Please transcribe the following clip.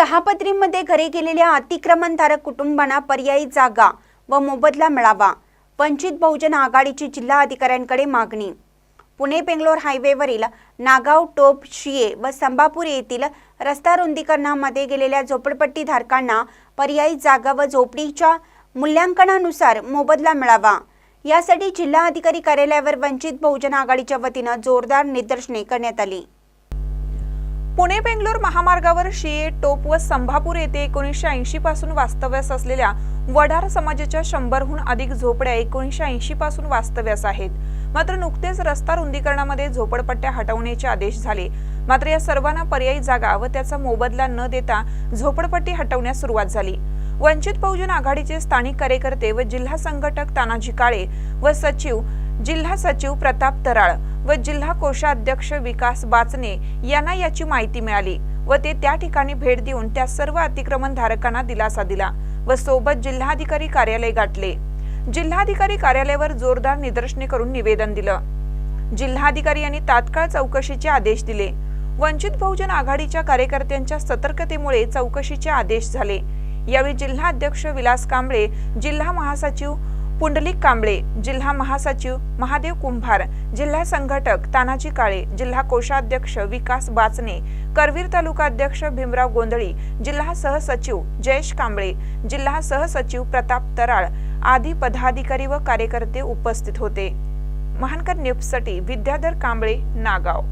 सहापत्रीमध्ये घरे गेलेल्या अतिक्रमणधारक कुटुंबांना पर्यायी जागा व मोबदला मिळावा. वंचित बहुजन आघाडीची जिल्हा अधिकाऱ्यांकडे मागणी. पुणे बेंगलोर हायवेवरील नागाव टोप शिये व संभापूर येथील रस्ता रुंदीकरणामध्ये गेलेल्या झोपडपट्टीधारकांना पर्यायी जागा व झोपडीच्या मूल्यांकनानुसार मोबदला मिळावा. यासाठी जिल्हा अधिकारी कार्यालयावर वंचित बहुजन आघाडीच्या वतीनं जोरदार निदर्शने करण्यात आली. पुणे बेंगलोर महामार्गावर शिये टोप व संभापूर येथे एकोणीसशे ऐंशी पासून वास्तव्यास असलेल्या वडार समाजाच्या शंभरहून अधिक झोपड्या एकोणीसशे ऐंशी पासून वास्तव्यास आहेत. मात्र नुकतेच रस्ता रुंदीकरणामध्ये झोपडपट्ट्या हटवण्याचे आदेश झाले. मात्र या सर्वांना पर्यायी जागा व त्याचा मोबदला न देता झोपडपट्टी हटवण्यास सुरुवात झाली. वंचित बहुजन आघाडीचे स्थानिक कार्यकर्ते व जिल्हा संघटक तानाजी काळे व सचिव जिल्हा सचिव प्रताप तराळ व जिल्हा कोषाध्यक्ष विकास बाचने यांना याची माहिती मिळाली व ते त्या ठिकाणी भेट देऊन त्या सर्व अतिक्रमण धारकांना दिलासा दिला व सोबत जिल्हाधिकारी कार्यालय गाठले. जिल्हाधिकारी कार्यालयावर जोरदार निदर्शने करून निवेदन दिलं. जिल्हाधिकारी यांनी तात्काळ चौकशीचे आदेश दिले. वंचित बहुजन आघाडीच्या कार्यकर्त्यांच्या सतर्कतेमुळे चौकशीचे आदेश झाले. यावेळी जिल्हा अध्यक्ष विलास कांबळे जिल्हा महासचिव पुंडलिक कांबळे जिल्हा महासचिव महादेव कुंभार जिल्हा संघटक तानाजी काळे जिल्हा कोषाध्यक्ष विकास बाचने करवीर तालुका अध्यक्ष भीमराव गोंधळी जिल्हा सहसचिव जयेश कांबळे जिल्हा सहसचिव प्रताप तराळ आदी पदाधिकारी व कार्यकर्ते उपस्थित होते. महानकर न्यूजसाठी विद्याधर कांबळे नागाव.